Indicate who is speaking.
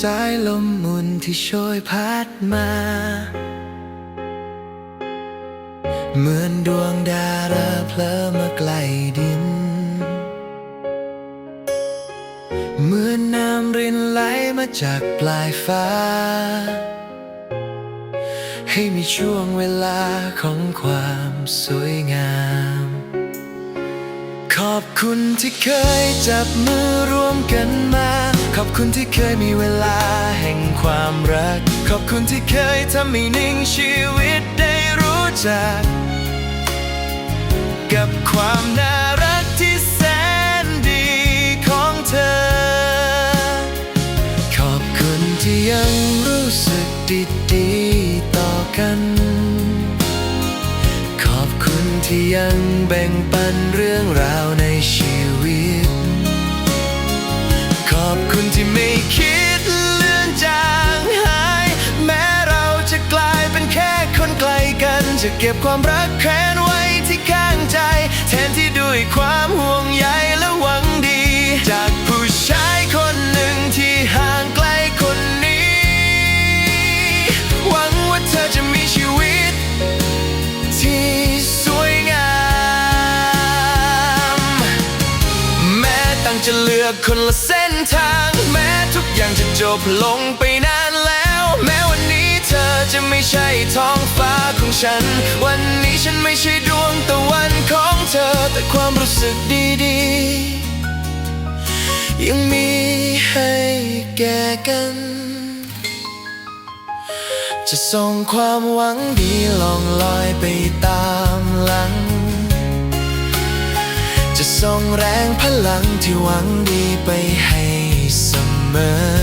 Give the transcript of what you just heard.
Speaker 1: สายลมมุนที่โชยพัดมา เหมือนดวงดาราเพลอมาใกล้ดิน เหมือนน้ำรินไหลมาจากปลายฟ้า ให้มีช่วงเวลาของความสวยงาม ขอบคุณที่เคยจับมือร่วมกันมา ขอบคุณที่เคยมีเวลาแห่งความรัก ขอบคุณที่เคยทำให้นิ่งชีวิตได้รู้จัก กับความน่ารักที่แสนดีของเธอ ขอบคุณที่ยังรู้สึกดีๆต่อกัน ขอบคุณที่ยังแบ่งปันเรื่องราวในชีวิ คุณที่ไม่คิดเลื่อนจางหาย แม้เราจะกลายเป็นแค่คนไกลกัน จะเก็บความรักแค้นไว้ที่ข้างใจ แทนที่ด้วยความห่วงใยและหวังดี จากผู้ชายคนหนึ่งที่ห่างไกลคนนี้ หวังว่าเธอจะมีชีวิต ที่สวยงาม แม้ตั้งจะเลือกคนละเส้นทาง ย่างจะจบลงไปนานแล้ว แม้วันนี้เธอจะไม่ใช่ท้องฟ้าของฉัน วันนี้ฉันไม่ใช่ดวงตะวันของเธอ แต่ความรู้สึกดีๆ ยังมีให้แก่กัน จะส่งความหวังดีลองลอยไปตามหลังจะส่งแรงพลังที่หวังดีไปให้ เสมอ